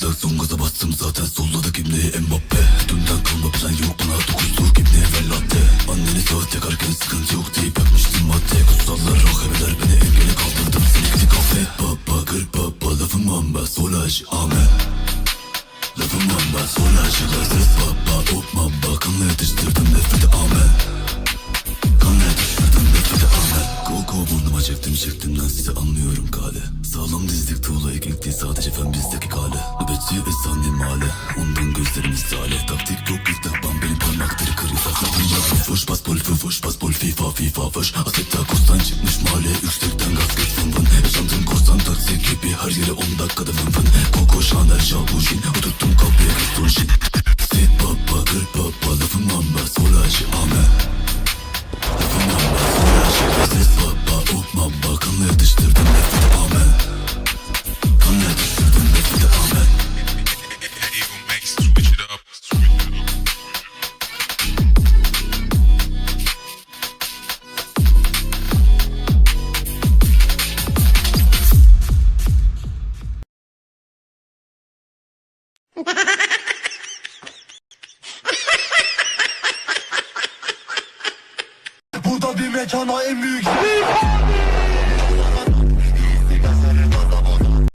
tıkla son gaza bastım zaten solladık ibneyi Mbappe Dünden kalma plan yok bana dokuzluk ibneye vellatte Anneni saat yakarken sıkıntı yok deyip yapmıştım madde. Kutsallar rahibeler beni engeli kaldırdım silikli kafe. Baba gır baba lafım amba solaj amen. Lafım amba solaj Gazes baba hop mamba. Kanla yatıştırdım nefreti amen. Kanla yatıştırdım nefreti amen. Go go burnuma çektim çektimden sizi anlıyorum kale. Sağlam dizdik tuğlayı değil sadece fen bizdeki kale Nöbetçi efsane male Ondan gözlerimiz zale Taktik yok istihdam benim parmakları kırıysa Sakın yapma fuş bas bol fuş bas bol FIFA FIFA fuş Asetta kurstan çıkmış mahalle Üçlükten gaz geç fın fın Yaşantım korsan taksi gibi Her yere 10 dakikada fın fın Koko Chanel Jabujin Oturttum Bu da bir mekana en büyük